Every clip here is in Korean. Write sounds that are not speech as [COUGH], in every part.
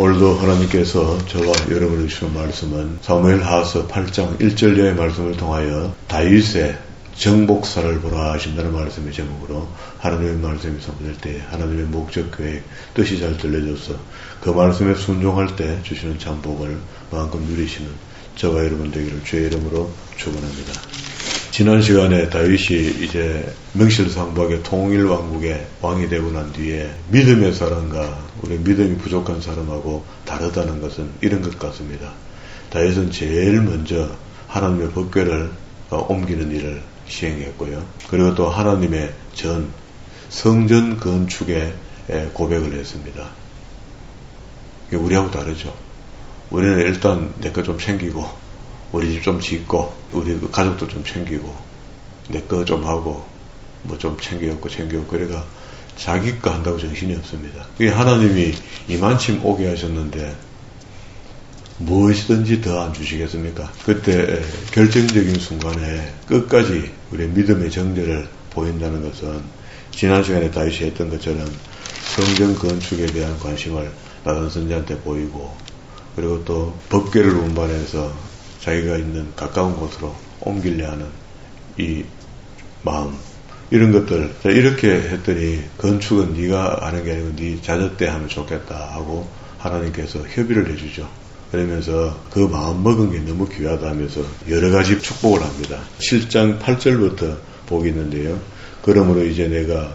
오늘도 하나님께서 저와 여러분을 주시는 말씀은 사무엘 하서 8장 1절여의 말씀을 통하여 다윗의 정복사를 보라 하신다는 말씀의 제목으로 하나님의 말씀이 선포될 때 하나님의 목적 계획 뜻이 잘 들려져서 그 말씀에 순종할 때 주시는 참복을 마음껏 누리시는 저와 여러분 되기를 주의 이름으로 축원합니다. 지난 시간에 다윗이 이제 명실상부하게 통일 왕국의 왕이 되고 난 뒤에 믿음의 사람과 우리 믿음이 부족한 사람하고 다르다는 것은 이런 것 같습니다. 다윗은 제일 먼저 하나님의 법궤를 어, 옮기는 일을 시행했고요. 그리고 또 하나님의 전 성전 건축에 고백을 했습니다. 우리하고 다르죠. 우리는 일단 내 거 좀 챙기고 우리 집 좀 짓고 우리 그 가족도 좀 챙기고 내 거 좀 하고 뭐 좀 챙겨갖고 챙겨갖고 그래가 자기 거 한다고 정신이 없습니다. 그게 하나님이 이만침 오게 하셨는데 무엇이든지 더 안 주시겠습니까? 그때 결정적인 순간에 끝까지 우리의 믿음의 정제를 보인다는 것은 지난 시간에 다윗이 했던 것처럼 성전 건축에 대한 관심을 나단 선지한테 보이고 그리고 또 법계를 운반해서 자기가 있는 가까운 곳으로 옮기려 하는 이 마음 이런 것들 이렇게 했더니 건축은 네가 하는 게 아니고 네 자녀 때 하면 좋겠다 하고 하나님께서 협의를 해주죠. 그러면서 그 마음 먹은 게 너무 귀하다 하면서 여러 가지 축복을 합니다. 7장 8절부터 복이 있는데요. 그러므로 이제 내가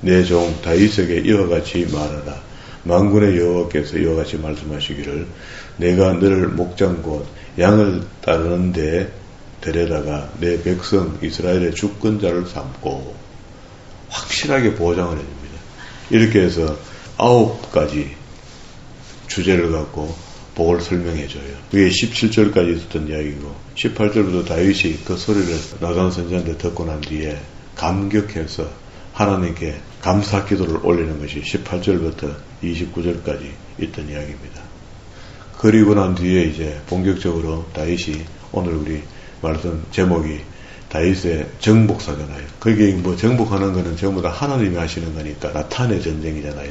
내 종 다윗에게 이와 같이 말하라. 만군의 여호와께서 이와 같이 말씀하시기를 내가 너를 목장 곧 양을 따르는데 데려다가 내 백성 이스라엘의 주권자를 삼고 확실하게 보장을 해줍니다. 이렇게 해서 아홉 가지 주제를 갖고 복을 설명해줘요. 그게 17절까지 있었던 이야기고 18절부터 다윗이 그 소리를 나간 선지한테 듣고 난 뒤에 감격해서 하나님께 감사 기도를 올리는 것이 18절부터 29절까지 있던 이야기입니다. 그리고 난 뒤에 이제 본격적으로 다윗이 오늘 우리 말씀 제목이 다윗의 정복사잖아요. 그게 뭐 정복하는 거는 전부 다 하나님이 하시는 거니까 나탄의 전쟁이잖아요.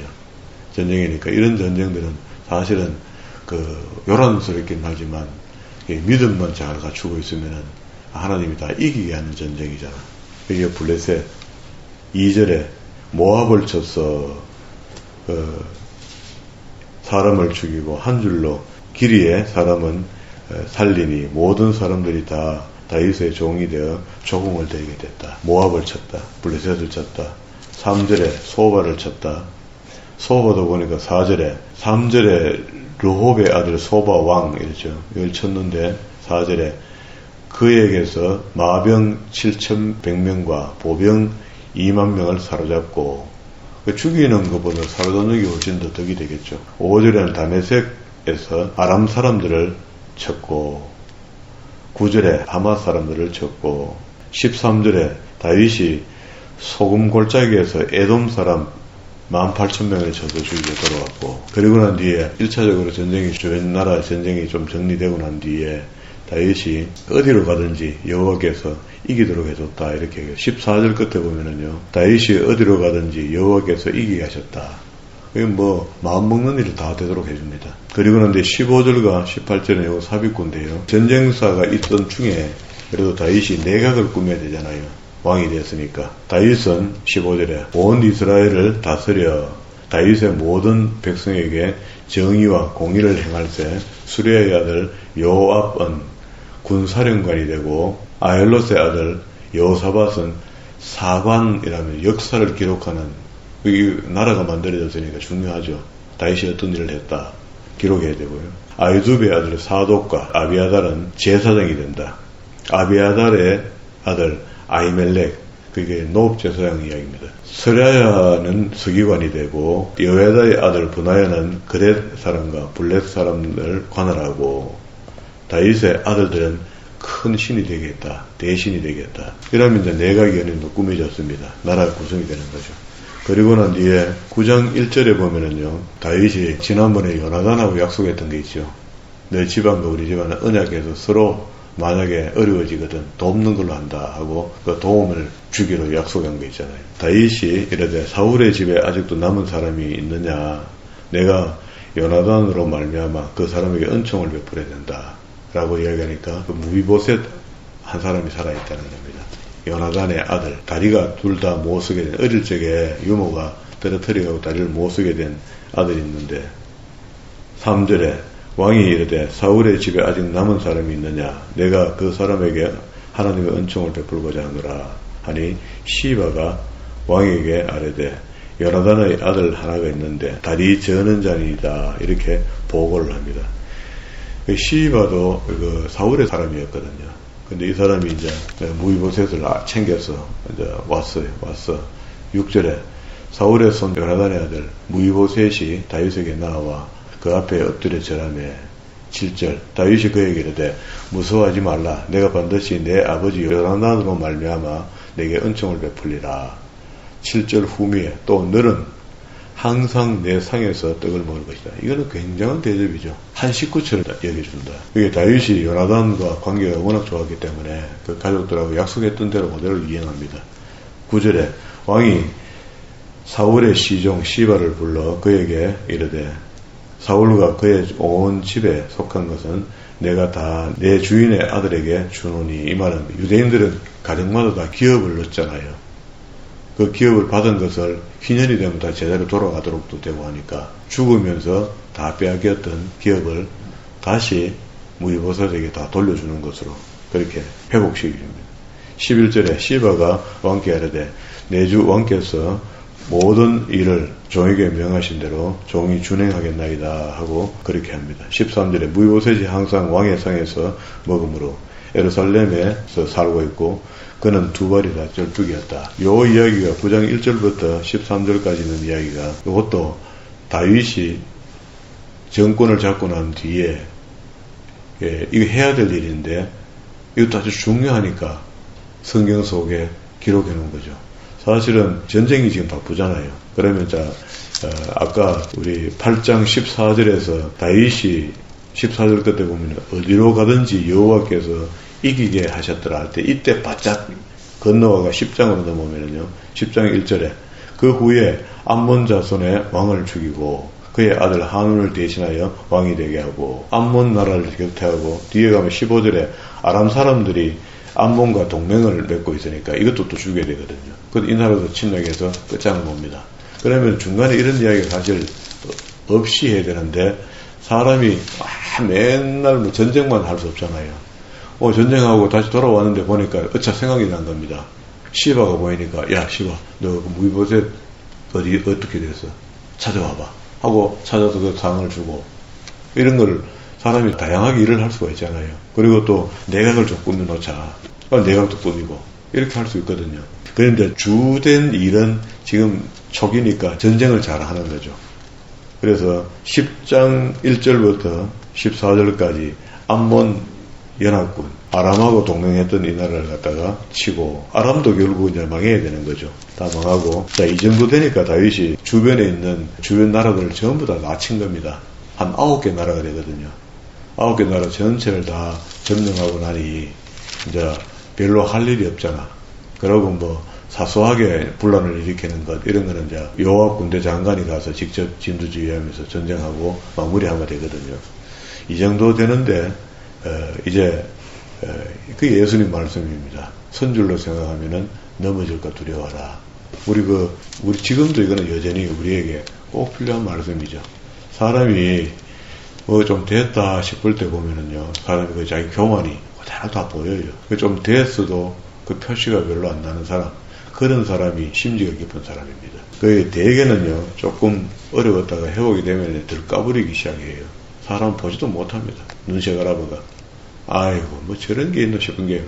전쟁이니까 이런 전쟁들은 사실은 그 요란스럽긴 하지만 믿음만 잘 갖추고 있으면은 하나님이 다 이기게 하는 전쟁이잖아. 이게 블레셋 2절에 모압을 쳐서 그 사람을 죽이고 한 줄로 길이에 사람은 살리니 모든 사람들이 다 다윗의 종이 되어 조공을 들게 됐다. 모압을 쳤다. 블레셋을 쳤다. 3절에 소바를 쳤다. 소바도 보니까 4절에 3절에 르홉의 아들 소바 왕 이랬죠. 이걸 쳤는데 4절에 그에게서 마병 7,100명과 보병 2만 명을 사로잡고 그 죽이는 것보다 사로잡는 게 훨씬 더 덕이 되겠죠. 5절에는 다메섹 에서 아람 사람들을 쳤고 9절에 하마 사람들을 쳤고 13절에 다윗이 소금 골짜기에서 에돔 사람 18,000명을 쳐서 죽이고 돌아왔고 그리고 난 뒤에 1차적으로 전쟁이 주변 나라 전쟁이 좀 정리되고 난 뒤에 다윗이 어디로 가든지 여호와께서 이기도록 해줬다 이렇게 14절 끝에 보면은요 다윗이 어디로 가든지 여호와께서 이기게 하셨다 이건 뭐 마음 먹는 일을 다 되도록 해줍니다. 그리고 난 뒤에 15절과 18절은 이거 삽입구인데요. 전쟁사가 있던 중에 그래도 다윗이 내각을 꾸며야 되잖아요. 왕이 되었으니까. 다윗은 15절에 온 이스라엘을 다스려 다윗의 모든 백성에게 정의와 공의를 행할세 수레의 아들 요압은 군사령관이 되고 아엘롯의 아들 여사밧은 사관이라면 역사를 기록하는 이 나라가 만들어졌으니까 중요하죠. 다윗이 어떤 일을 했다 기록해야 되고요. 아이두베의 아들 사독과 아비아달은 제사장이 된다. 아비아달의 아들 아이멜렉 그게 노업제사장 이야기입니다. 스라야는 서기관이 되고 여에다의 아들 분하야는 그렛 사람과 블렛 사람을 관할하고 다윗의 아들들은 큰 신이 되겠다. 대신이 되겠다. 이러면 이제 정도 꾸며졌습니다. 나라 구성이 되는 거죠. 그리고 난 뒤에 9장 1절에 보면은요, 다윗이 지난번에 요나단하고 약속했던 게 있죠. 내 집안과 우리 집안은 언약에서 서로 만약에 어려워지거든 돕는 걸로 한다 하고 그 도움을 주기로 약속한 거 있잖아요. 다윗이 이러되 사울의 집에 아직도 남은 사람이 있느냐 내가 요나단으로 말미암아 그 사람에게 은총을 베풀어야 된다 라고 이야기하니까 그 무비보셋 한 사람이 살아있다는 겁니다. 요나단의 아들 다리가 둘 다 못 쓰게 된 어릴 적에 유모가 떨어뜨려가고 다리를 못 쓰게 된 아들이 있는데 3절에 왕이 이르되 사울의 집에 아직 남은 사람이 있느냐 내가 그 사람에게 하나님의 은총을 베풀고자 하노라 하니 시바가 왕에게 아뢰되 요나단의 아들 하나가 있는데 다리 저는 자니이다 이렇게 보고를 합니다. 그 시바도 그 사울의 사람이었거든요. 근데 이 사람이 이제 무이보셋을 챙겨서 이제 왔어요. 왔어. 6절에 사울의 손 요나단의 아들 무이보셋이 다윗에게 나와 그 앞에 엎드려 절하며 7절 다윗이 그에게 이르되 무서워하지 말라 내가 반드시 내 아버지 요나단으로 말미암아 내게 은총을 베풀리라 7절 후미에 또 너는 항상 내 상에서 떡을 먹을 것이다. 이거는 굉장한 대접이죠. 한 식구처럼 여겨준다. 이게 다윗이 요나단과 관계가 워낙 좋았기 때문에 그 가족들하고 약속했던 대로 그대로 이행합니다. 9절에 왕이 사울의 시종 시바를 불러 그에게 이르되 사울과 그의 온 집에 속한 것은 내가 다 내 주인의 아들에게 주노니 이 말은 유대인들은 가정마다 다 기업을 넣었잖아요. 그 기업을 받은 것을 희년이 되면 다 제대로 돌아가도록도 되고 하니까 죽으면서 다 빼앗겼던 기업을 다시 무이보살에게 다 돌려주는 것으로 그렇게 회복시킵니다. 11절에 시바가 왕께 하려되 내주 왕께서 모든 일을 종에게 명하신 대로 종이 준행하겠나이다 하고 그렇게 합니다. 13절에 무이보셋이 항상 왕의 상에서 먹음으로 에르살렘에서 살고 있고 그는 두 발이다 절뚝이었다. 요 이야기가 9장 1절부터 13절까지 있는 이야기가 이것도 다윗이 정권을 잡고 난 뒤에 예, 이거 해야 될 일인데 이것도 아주 중요하니까 성경 속에 기록해 놓은 거죠. 사실은 전쟁이 지금 바쁘잖아요. 그러면 자 어, 아까 우리 8장 14절에서 다윗이 14절 끝에 보면 어디로 가든지 여호와께서 이기게 하셨더라 할 때 이때 바짝 건너와가 10장으로 넘어오면요. 10장 1절에 그 후에 암몬 자손의 왕을 죽이고 그의 아들 한운을 대신하여 왕이 되게 하고 암몬 나라를 격퇴하고 뒤에 가면 15절에 아람 사람들이 암몬과 동맹을 맺고 있으니까 이것도 또 죽여야 되거든요. 그이 나라도 침략해서 끝장을 봅니다. 그러면 중간에 이런 이야기가 사실 없이 해야 되는데 사람이 맨날 뭐 전쟁만 할 수 없잖아요. 어, 전쟁하고 다시 돌아왔는데 보니까 어차 생각이 난 겁니다. 시바가 보이니까 야 시바 너그 무기보셋 어디 어떻게 됐어? 찾아와봐 하고 찾아서 그 상을 주고 이런 걸 사람이 다양하게 일을 할 수가 있잖아요. 그리고 또 내각을 좀 꾸며 놓자. 어, 내각도 꾸미고 이렇게 할 수 있거든요. 그런데 주된 일은 지금 초기니까 전쟁을 잘 하는 거죠. 그래서 10장 1절부터 14절까지 암몬 연합군 아람하고 동맹했던 이 나라를 갖다가 치고 아람도 결국 이제 망해야 되는 거죠. 다 망하고 자 이 정도 되니까 다윗이 주변에 있는 주변 나라들을 전부 다 놔친 겁니다. 한 아홉 개 나라가 되거든요. 아홉 개 나라 전체를 다 점령하고 나니 이제 별로 할 일이 없잖아. 그러고 뭐 사소하게 분란을 일으키는 것 이런 거는 이제 요압 군대 장관이 가서 직접 진두지휘하면서 전쟁하고 마무리하면 되거든요. 이 정도 되는데 어, 이제 어, 그 예수님 말씀입니다. 선줄로 생각하면은 넘어질까 두려워라. 우리 그 우리 지금도 이거는 여전히 우리에게 꼭 필요한 말씀이죠. 사람이 뭐 좀 됐다 싶을 때 보면은요, 사람이 그 자기 교만이 그대로 다 보여요. 그 좀 됐어도 그 표시가 별로 안 나는 사람, 그런 사람이 심지가 깊은 사람입니다. 그 대개는요, 조금 어려웠다가 회복이 되면 들 까부리기 시작해요. 사람 보지도 못합니다. 눈새가라보가 아이고 뭐 저런 게 있나 싶은 게요.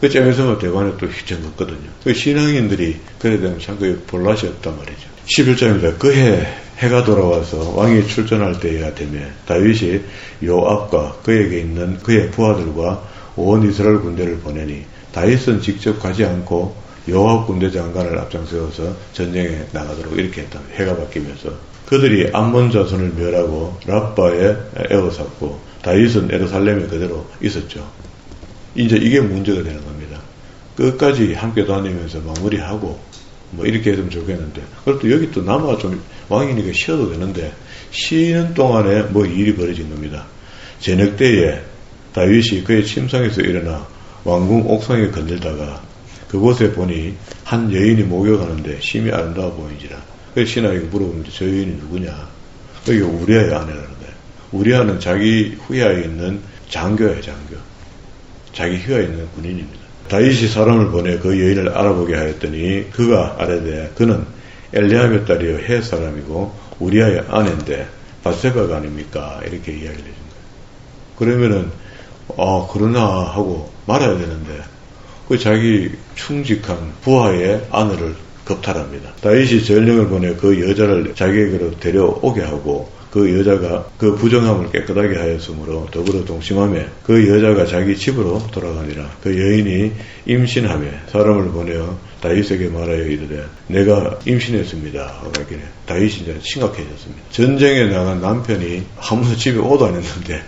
그 점에서 대관에 또 휘청었거든요. 그 신앙인들이 되면 참 그게 볼라시 없단 말이죠. 11장입니다. 그해 해가 돌아와서 왕이 출전할 때야 되며 다윗이 요압과 그에게 있는 그의 부하들과 온 이스라엘 군대를 보내니 다윗은 직접 가지 않고 요압 군대 장관을 앞장세워서 전쟁에 나가도록 이렇게 했다. 해가 바뀌면서 그들이 암몬 자손을 멸하고 라빠에 에워쌌고 다윗은 에르살렘에 그대로 있었죠. 이제 이게 문제가 되는 겁니다. 끝까지 함께 다니면서 마무리하고 뭐 이렇게 했으면 좋겠는데 그것도 여기 또 남아 좀 왕이니까 쉬어도 되는데 쉬는 동안에 뭐 일이 벌어진 겁니다. 저녁 때에 다윗이 그의 침상에서 일어나 왕궁 옥상에 건들다가 그곳에 보니 한 여인이 목욕하는데 심히 아름다워 보이지라. 그래서 신하에게 물어보는데 저 여인이 누구냐? 여기 우리아의 아내라는. 우리아는 자기 후야에 있는 장교예요, 장교. 자기 휘하에 있는 군인입니다. 다윗이 사람을 보내 그 여인을 알아보게 하였더니 그가 아래되 그는 엘리압의 딸이요 해 사람이고 우리아의 아내인데 바세바가 아닙니까? 이렇게 이야기를 해준 거예요. 그러면은 아 그러나 하고 말아야 되는데 그 자기 충직한 부하의 아내를 겁탈합니다. 다윗이 전령을 보내 그 여자를 자기에게로 데려오게 하고 그 여자가 그 부정함을 깨끗하게 하였으므로 더불어 동심함에 그 여자가 자기 집으로 돌아가니라. 그 여인이 임신함에 사람을 보내어 다윗에게 말하여 이르되 내가 임신했습니다. 하기에 다윗이 이제 심각해졌습니다. 전쟁에 나간 남편이 아무도 집에 오도 안 했는데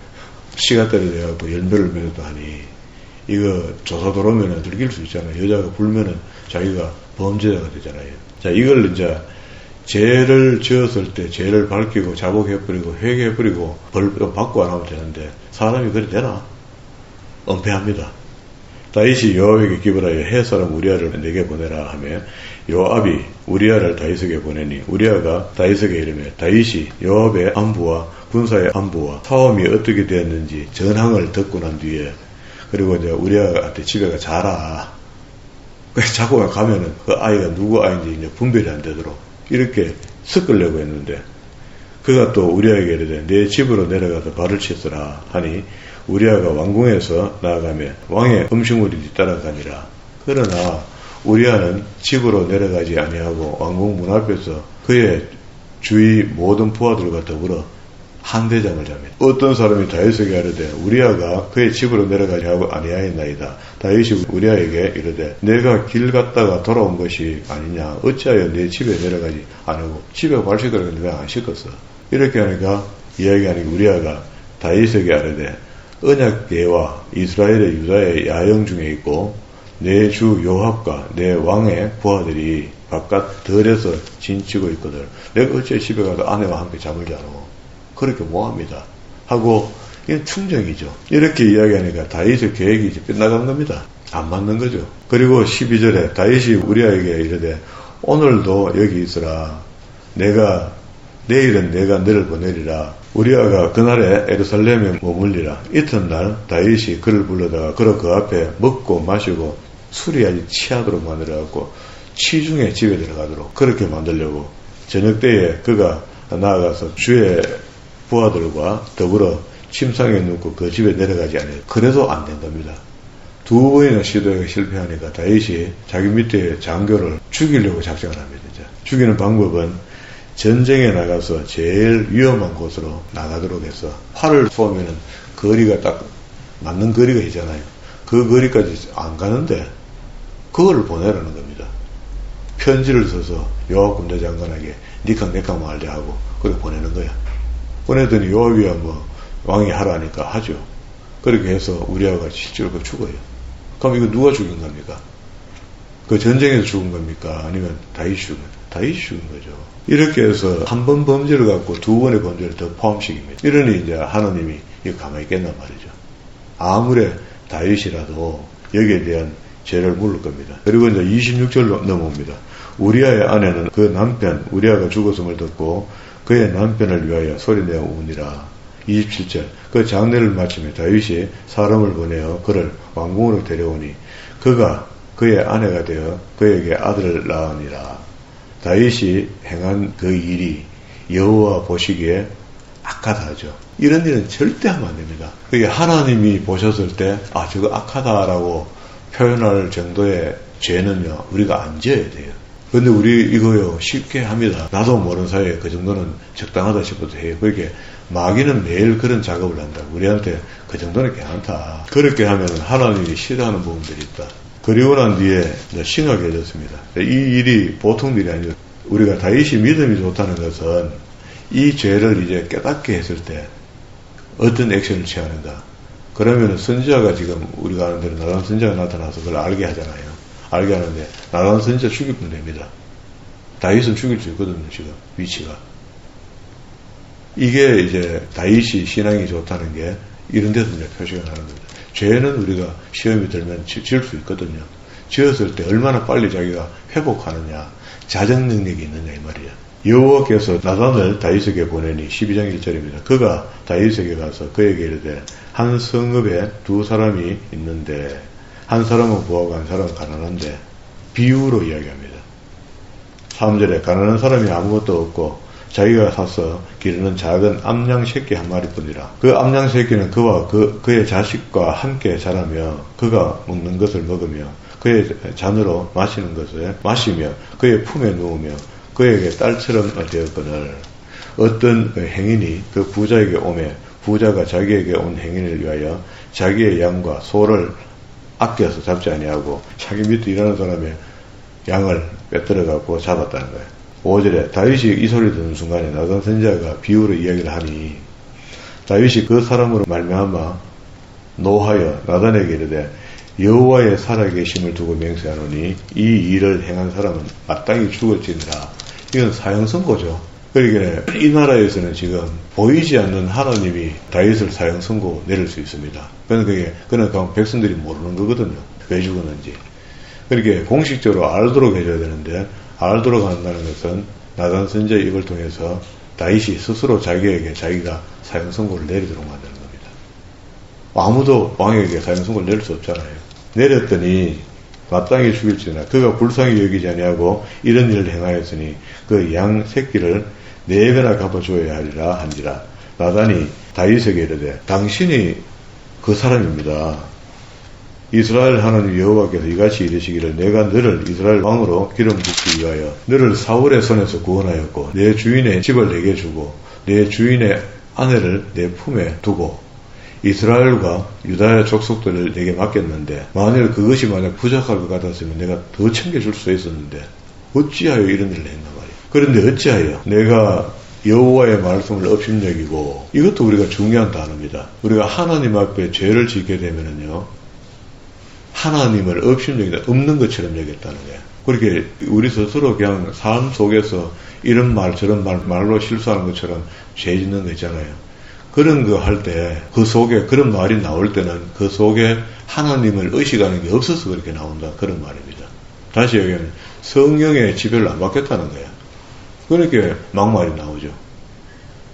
[LAUGHS] 시간대를 내갖고 열매를 맺어도 하니 이거 조사 들어오면 들킬 수 있잖아요. 여자가 불면은 자기가 범죄자가 되잖아요. 자, 이걸 이제 죄를 지었을 때 죄를 밝히고 자복해버리고 회개해버리고 벌 받고 안 하면 되는데 사람이 그래 되나? 은폐합니다. 다윗이 요압에게 기별하여 해 사람 우리아를 내게 보내라 하며 요압이 우리아를 다윗에게 보내니 우리아가 다윗에게 이르며 다윗이 요압의 안부와 군사의 안부와 사움이 어떻게 되었는지 전황을 듣고 난 뒤에 그리고 이제 우리아한테 집에 가 자라. 자고 가면은 그 아이가 누구 아이인지 이제 분별이 안 되도록 이렇게 섞으려고 했는데 그가 또 우리아에게 이르되 내 집으로 내려가서 발을 씻으라 하니 우리아가 왕궁에서 나아가며 왕의 음식물이 따라가니라. 그러나 우리아는 집으로 내려가지 아니하고 왕궁 문 앞에서 그의 주위 모든 부하들과 더불어 한 대장을 잡니다. 어떤 사람이 다윗에게 하르되 우리아가 그의 집으로 내려가지 하고 아니하였나이다. 다윗이 우리아에게 이르되 내가 길 갔다가 돌아온 것이 아니냐 어찌하여 내 집에 내려가지 않고 집에 발식을 왜안 씻었어? 이렇게 하니까 이야기하니 우리아가 다윗에게 하르되 언약계와 이스라엘의 유다의 야영 중에 있고 내 주 요합과 내 왕의 부하들이 바깥 덜에서 진치고 있거든. 내가 어째 집에 가서 아내와 함께 잠을 자노? 그렇게 뭐합니다. 하고 이건 충정이죠. 이렇게 이야기하니까 다윗의 계획이 이제 끝나간 겁니다. 안 맞는 거죠. 그리고 12절에 다윗이 우리에게 이르되 오늘도 여기 있으라. 내가 내일은 내가 너를 보내리라. 우리아가 그날에 에르살렘에 머물리라. 이튿날 다윗이 그를 불러다가 그를 그 앞에 먹고 마시고 술이 아주 취하도록 만들어갖고 치중에 집에 들어가도록 그렇게 만들려고 저녁 때에 그가 나아가서 주의 부하들과 더불어 침상에 눕고 그 집에 내려가지 않아요. 그래도 안된 겁니다. 두 번이나 시도에 실패하니까 다윗이 자기 밑에 장교를 죽이려고 작정을 합니다. 죽이는 방법은 전쟁에 나가서 제일 위험한 곳으로 나가도록 해서 활을 쏘면은 거리가 딱 맞는 거리가 있잖아요. 그 거리까지 안 가는데 그거를 보내라는 겁니다. 편지를 써서 요압 군대 장관에게 니캉 내캉 말자 하고 그렇게 보내는 거야. 보내더니 요압이야 뭐 왕이 하라니까 하죠. 그렇게 해서 우리아가 실제로 그 죽어요. 그럼 이거 누가 죽인 겁니까? 그 전쟁에서 죽은 겁니까? 아니면 죽은 다윗이 죽은 거죠. 이렇게 해서 한 번 범죄를 갖고 두 번의 범죄를 더 포함시킵니다. 이러니 이제 하나님이 이거 가만히 있겠단 말이죠. 아무리 다윗이라도 여기에 대한 죄를 물을 겁니다. 그리고 이제 26절 넘어옵니다. 우리아의 아내는 그 남편 우리아가 죽었음을 듣고 그의 남편을 위하여 소리내어 우니라. 27절 그 장례를 마치며 다윗이 사람을 보내어 그를 왕궁으로 데려오니 그가 그의 아내가 되어 그에게 아들을 낳으니라. 다윗이 행한 그 일이 여호와 보시기에 악하다죠. 이런 일은 절대 하면 안 됩니다. 그게 하나님이 보셨을 때, 아, 저거 악하다라고 표현할 정도의 죄는요, 우리가 안 지어야 돼요. 근데 우리 이거요, 쉽게 합니다. 나도 모르는 사이에 그 정도는 적당하다 싶어도 해요. 그렇게 마귀는 매일 그런 작업을 한다. 우리한테 그 정도는 괜찮다. 그렇게 하면 하나님이 싫어하는 부분들이 있다. 그리고 난 뒤에 심각해졌습니다. 이 일이 보통 일이 아니죠. 우리가 다윗이 믿음이 좋다는 것은 이 죄를 이제 깨닫게 했을 때 어떤 액션을 취하는가. 그러면 선지자가 지금 우리가 아는 대로 나란 선지자가 나타나서 그걸 알게 하잖아요. 알게 하는데 나란 선지자 죽이면 됩니다. 다윗은 죽일 수 있거든요, 지금 위치가. 이게 이제 다윗이 신앙이 좋다는 게 이런 데서 이제 표시가 나는 겁니다. 죄는 우리가 시험이 들면 지- 지을 수 있거든요. 지었을 때 얼마나 빨리 자기가 회복하느냐, 자정 능력이 있느냐 이 말이야. 여호와께서 나단을 다윗에게 보내니 12장 1절입니다. 그가 다윗에게 가서 그에게 이르되 한 성읍에 두 사람이 있는데 한 사람은 부하고 한 사람은 가난한데 비유로 이야기합니다. 3절에 가난한 사람이 아무것도 없고 자기가 사서 기르는 작은 암양 새끼 한 마리뿐이라. 그 암양 새끼는 그와 그, 그의 자식과 함께 자라며 그가 먹는 것을 먹으며 그의 잔으로 마시는 것을 마시며 그의 품에 누우며 그에게 딸처럼 되었거늘 어떤 그 행인이 그 부자에게 오매 부자가 자기에게 온 행인을 위하여 자기의 양과 소를 아껴서 잡지 아니하고 자기 밑에 일하는 사람의 양을 빼들어 갖고 잡았다는 거예요. 5절에 다윗이 이 소리 듣는 순간에 나단 선지자가 비유로 이야기를 하니 다윗이 그 사람으로 말미암아 노하여 나단에게 이르되 여호와의 살아계심을 두고 맹세하노니 이 일을 행한 사람은 마땅히 죽을지니라 이건 사형 선고죠. 그러니까 이 나라에서는 지금 보이지 않는 하나님이 다윗을 사형 선고 내릴 수 있습니다. 그건 그게 그는 그냥 백성들이 모르는 거거든요. 왜 죽었는지. 그렇게 공식적으로 알도록 해줘야 되는데 알도록 한다는 것은 나단 선지의 입을 통해서 다윗이 스스로 자기에게 자기가 사형 선고를 내리도록 만드는 겁니다. 아무도 왕에게 사형 선고를 내릴 수 없잖아요. 내렸더니 마땅히 죽일지나 그가 불쌍히 여기지 아니하고 이런 일을 행하였으니 그 양 새끼를 네 배나 갚아줘야 하리라 한지라 나단이 다윗에게 이르되 당신이 그 사람입니다. 이스라엘 하나님 여호와께서 이같이 이르시기를 내가 너를 이스라엘 왕으로 기름 붓기 위하여 너를 사울의 손에서 구원하였고 내 주인의 집을 내게 주고 내 주인의 아내를 내 품에 두고 이스라엘과 유다의 족속들을 내게 맡겼는데 만일 그것이 만약 부족할 것 같았으면 내가 더 챙겨줄 수 있었는데 어찌하여 이런 일을 했나. 그런데 어찌하여 내가 여호와의 말씀을 업신여기고 이것도 우리가 중요한 단어입니다. 우리가 하나님 앞에 죄를 짓게 되면은요 하나님을 업신여기다 없는 것처럼 여겼다는 거예요. 그렇게 우리 스스로 그냥 삶 속에서 이런 말 저런 말 말로 실수하는 것처럼 죄 짓는 거 있잖아요. 그런 거 할 때 그 속에 그런 말이 나올 때는 그 속에 하나님을 의식하는 게 없어서 그렇게 나온다 그런 말입니다. 다시 얘기하면 성령의 지배를 안 받겠다는 거야. 그러니까 막말이 나오죠.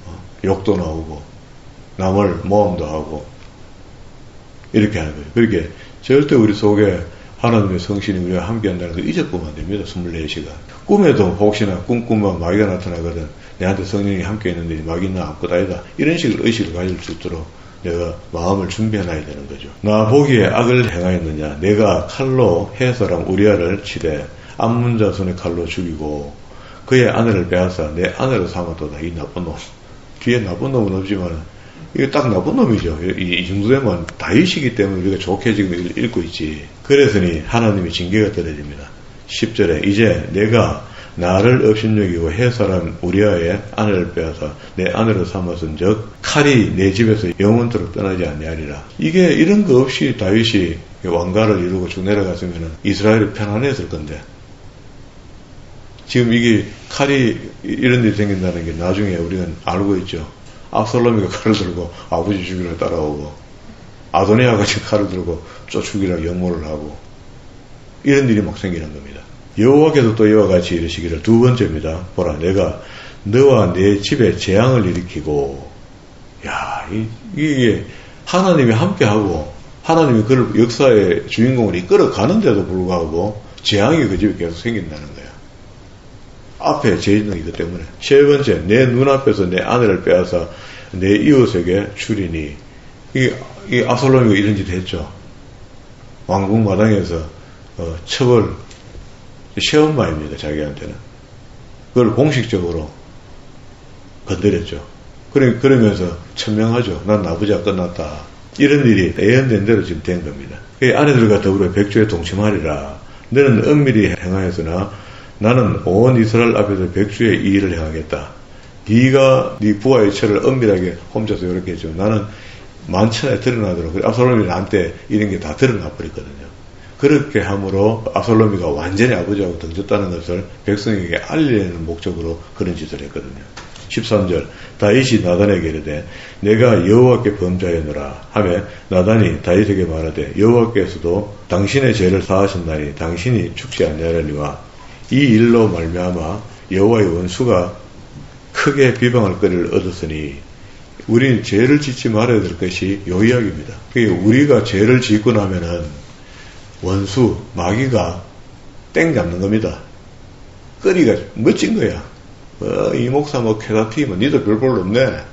어, 욕도 나오고 남을 모함도 하고 이렇게 하는 거예요. 그렇게 절대 우리 속에 하나님의 성신이 우리와 함께 한다는 걸 잊어보면 안 됩니다. 24시간. 꿈에도 혹시나 꿈꾸면 마귀가 나타나거든. 내한테 성령이 함께 있는데 마귀는 아무것도 아니다. 이런 식으로 의식을 가질 수 있도록 내가 마음을 준비해놔야 되는 거죠. 나 보기에 악을 행하였느냐. 내가 칼로 해서랑 우리아를 치되 암문자 손에 칼로 죽이고 그의 아내를 빼앗아 내 아내로 삼았도다. 이 나쁜 놈. 뒤에 나쁜 놈은 없지만 이게 딱 나쁜 놈이죠. 이, 이 정도 되면 다윗이기 때문에 우리가 좋게 지금 읽고 있지. 그래서니 하나님이 징계가 떨어집니다. 10절에 이제 내가 나를 업신여기고 해사람 우리아의 아내를 빼앗아 내 아내로 삼았은 즉 칼이 내 집에서 영원토록 떠나지 아니하리라. 이게 이런 거 없이 다윗이 왕가를 이루고 쭉 내려갔으면 이스라엘이 편안했을 건데 지금 이게 칼이 이런 일이 생긴다는 게 나중에 우리가 알고 있죠. 압살롬이가 칼을 들고 아버지 죽이러 따라오고 아도니아가 지금 칼을 들고 쫓 죽이라 영모를 하고 이런 일이 막 생기는 겁니다. 여호와께서 또 이와 같이 이르시기를 두 번째입니다. 보라 내가 너와 내 집에 재앙을 일으키고 야 이, 이게 하나님이 함께하고 하나님이 그를 역사의 주인공을 이끌어 가는데도 불구하고 재앙이 그 집에 계속 생긴다는 거예요. 앞에 죄 있는 이것 때문에. 세 번째, 내 눈앞에서 내 아내를 빼앗아 내 이웃에게 주리니. 이, 이 아솔롬이 이런 짓 했죠. 왕궁 마당에서 어, 첩을 시엄마입니다, 자기한테는. 그걸 공식적으로 건드렸죠. 그러, 그러면서 천명하죠. 난 나부자 끝났다. 이런 일이 예언된 대로 지금 된 겁니다. 이 아내들과 더불어 백주에 동침하리라. 너는 은밀히 행하였으나 나는 온 이스라엘 앞에서 백주의 이 일을 행하겠다. 네가 네 부하의 철을 은밀하게 훔쳐서 이렇게 했죠. 나는 만천에 드러나도록 압살롬이 나한테 이런 게 다 드러나 버렸거든요. 그렇게 함으로 압살롬이가 완전히 아버지하고 던졌다는 것을 백성에게 알리려는 목적으로 그런 짓을 했거든요. 13절 다윗이 나단에게 이르되 내가 여호와께 범죄하였노라 하며 나단이 다윗에게 말하되 여호와께서도 당신의 죄를 사하신다니 당신이 죽지 아니하려니와 이 일로 말미암아 여호와의 원수가 크게 비방할 거리를 얻었으니 우리는 죄를 짓지 말아야 될 것이 요 이야기입니다. 그러니까 우리가 죄를 짓고 나면은 원수 마귀가 땡 잡는 겁니다. 거리가 멋진 거야. 어, 이 목사 뭐 캐다티면 니도 별볼 없네.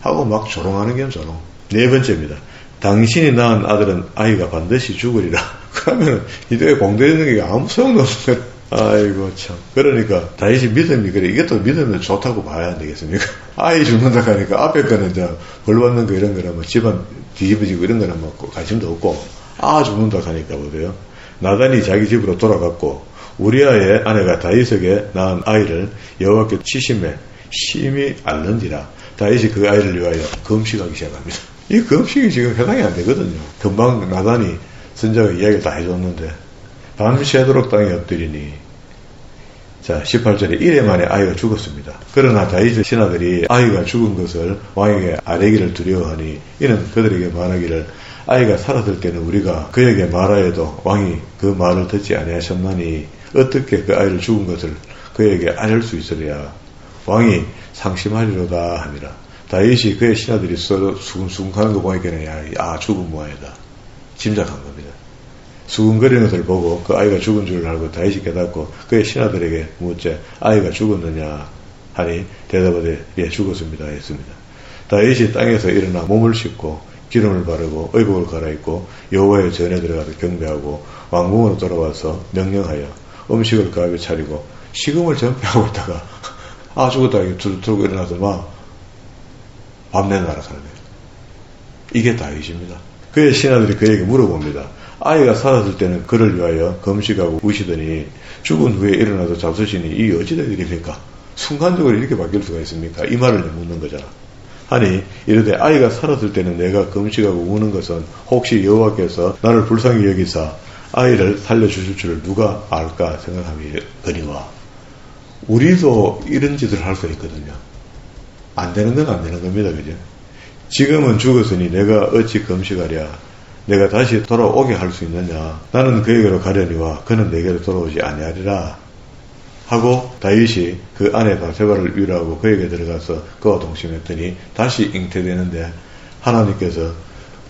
하고 막 조롱하는 게 조롱. 네 번째입니다. 당신이 낳은 아들은 아이가 반드시 죽으리라. 그러면 이들에 공대에 있는 게 아무 소용도 거야. 아이고 참. 그러니까 다윗이 믿음이 그래. 이것도 믿으면 좋다고 봐야 안 되겠습니까? [LAUGHS] 아이 죽는다 하니까 앞에 거는 이제 벌 받는 거 이런 거는 뭐 집안 뒤집어지고 이런 거는 뭐 관심도 없고 아 죽는다 하니까 보세요. 나단이 자기 집으로 돌아갔고 우리아의 아내가 다윗에게 낳은 아이를 여호와께 치심에 심히 앓는지라 다윗이 그 아이를 위하여 금식하기 시작합니다. 이 금식이 지금 해당이 안 되거든요. 금방 나단이 선자가 이야기를 다 해줬는데 밤새도록 땅에 엎드리니 자 18절에 이래 만에 아이가 죽었습니다. 그러나 다윗의 신하들이 아이가 죽은 것을 왕에게 아뢰기를 두려워하니 이는 그들에게 말하기를 아이가 살았을 때는 우리가 그에게 말하여도 왕이 그 말을 듣지 아니하셨나니 어떻게 그 아이를 죽은 것을 그에게 알릴 수 있으랴? 왕이 상심하리로다 하니라. 다윗이 그의 신하들이 서로 수근수근 하는 거 보니까 아 죽은 모양이다. 짐작한 겁니다 수근거리는 것을 보고 그 아이가 죽은 줄 알고 다윗이 깨닫고 그의 신하들에게 묻자 아이가 죽었느냐 하니 대답하되 예 죽었습니다 했습니다 다윗이 땅에서 일어나 몸을 씻고 기름을 바르고 의복을 갈아입고 여호와의 전에 들어가서 경배하고 왕궁으로 돌아와서 명령하여 음식을 가게 차리고 식음을 전폐하고 있다가 [LAUGHS] 아 죽었다 들, 들고 일어나서 막밥 내놔라 하는 거예요. 이게 다윗입니다. 그의 신하들이 그에게 물어봅니다. 아이가 살았을 때는 그를 위하여 금식하고 우시더니 죽은 후에 일어나서 잡수시니 이 어찌된 일입니까? 순간적으로 이렇게 바뀔 수가 있습니까? 이 말을 묻는 거잖아. 하니 이르되 아이가 살았을 때는 내가 금식하고 우는 것은 혹시 여호와께서 나를 불쌍히 여기사 아이를 살려주실 줄을 누가 알까 생각하거니와 우리도 이런 짓을 할 수 있거든요. 안 되는 건 안 되는 겁니다. 그죠? 지금은 죽었으니 내가 어찌 금식하랴 내가 다시 돌아오게 할 수 있느냐 나는 그에게로 가려니와 그는 내게로 돌아오지 아니하리라 하고 다윗이 그 아내 바세바를 위로하고 그에게 들어가서 그와 동침했더니 다시 잉태되는데 하나님께서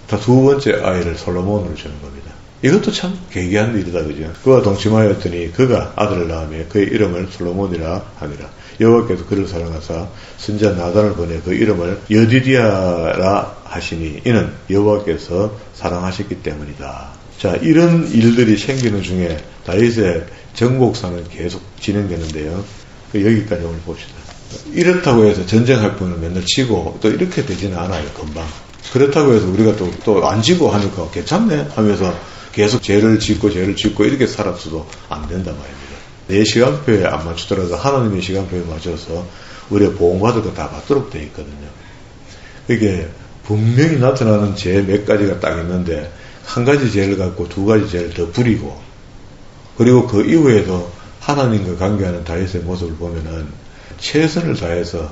다 두 번째 아이를 솔로몬으로 주는 겁니다. 이것도 참 계기한 일이다 그죠. 그와 동침하였더니 그가 아들을 낳으며 그의 이름을 솔로몬이라 하니라. 여호와께서 그를 사랑하사 선자 나단을 보내 그 이름을 여디디아라 하시니 이는 여호와께서 사랑하셨기 때문이다. 자 이런 일들이 생기는 중에 다윗의 정복사는 계속 진행되는데요. 그 여기까지 오늘 봅시다. 이렇다고 해서 전쟁할 분은 맨날 치고 또 이렇게 되지는 않아요. 금방. 그렇다고 해서 우리가 또 또 안 지고 하니까 괜찮네 하면서 계속 죄를 짓고 죄를 짓고 이렇게 살았어도 안 된단 말입니다. 내 시간표에 안 맞추더라도 하나님의 시간표에 맞춰서 우리가 보험받을 거 다 받도록 되어 있거든요. 이게 분명히 나타나는 죄 몇 가지가 딱 있는데 한 가지 죄를 갖고 두 가지 죄를 더 부리고 그리고 그 이후에도 하나님과 관계하는 다윗의 모습을 보면은 최선을 다해서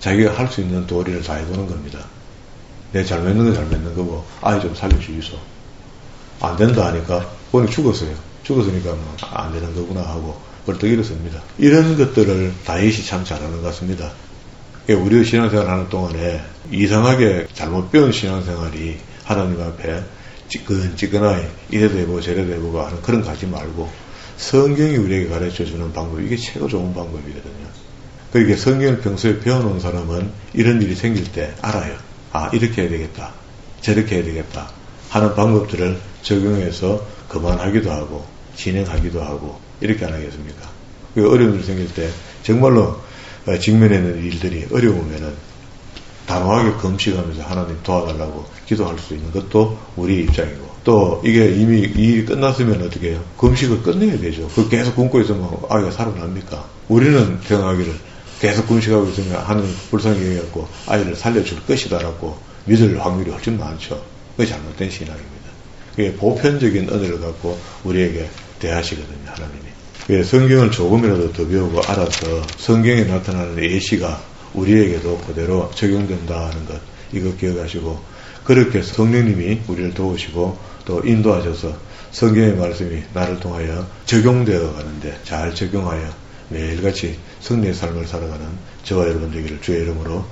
자기가 할 수 있는 도리를 다 해보는 겁니다. 내잘 맺는 거 잘 맺는 거고 아이 좀 살려주이소. 안 된다 하니까 오늘 죽었어요. 죽었으니까 뭐 안 되는 거구나 하고 벌떡 일어섭니다. 이런 것들을 다윗이 참 잘하는 것 같습니다. 우리 신앙생활 하는 동안에 이상하게 잘못 배운 신앙생활이 하나님 앞에 찌끈찌끈하게 이래도 해보고 저래도 해보고 하는 그런 거 하지 말고 성경이 우리에게 가르쳐 주는 방법, 이게 최고 좋은 방법이거든요. 그러니까 성경을 평소에 배워놓은 사람은 이런 일이 생길 때 알아요. 아, 이렇게 해야 되겠다. 저렇게 해야 되겠다. 하는 방법들을 적용해서 그만하기도 하고, 진행하기도 하고, 이렇게 안 하겠습니까? 그 어려움이 생길 때, 정말로 어, 직면해 있는 일들이 어려우면은 단호하게 금식하면서 하나님 도와달라고 기도할 수 있는 것도 우리 입장이고 또 이게 이미 일이 끝났으면 어떻게 해요? 금식을 끝내야 되죠. 그 계속 굶고 있으면 아이가 살아납니까? 우리는 태어나기를 계속 금식하고 있으면 하는 불쌍히 해갖고 아이를 살려줄 것이다라고 믿을 확률이 훨씬 많죠. 그게 잘못된 신앙입니다. 그게 보편적인 은혜를 갖고 우리에게 대하시거든요, 하나님이. 예, 성경을 조금이라도 더 배우고 알아서 성경에 나타나는 예시가 우리에게도 그대로 적용된다 하는 것 이거 기억하시고 그렇게 성령님이 우리를 도우시고 또 인도하셔서 성경의 말씀이 나를 통하여 적용되어 가는데 잘 적용하여 매일같이 승리의 삶을 살아가는 저와 여러분 되기를 주의 이름으로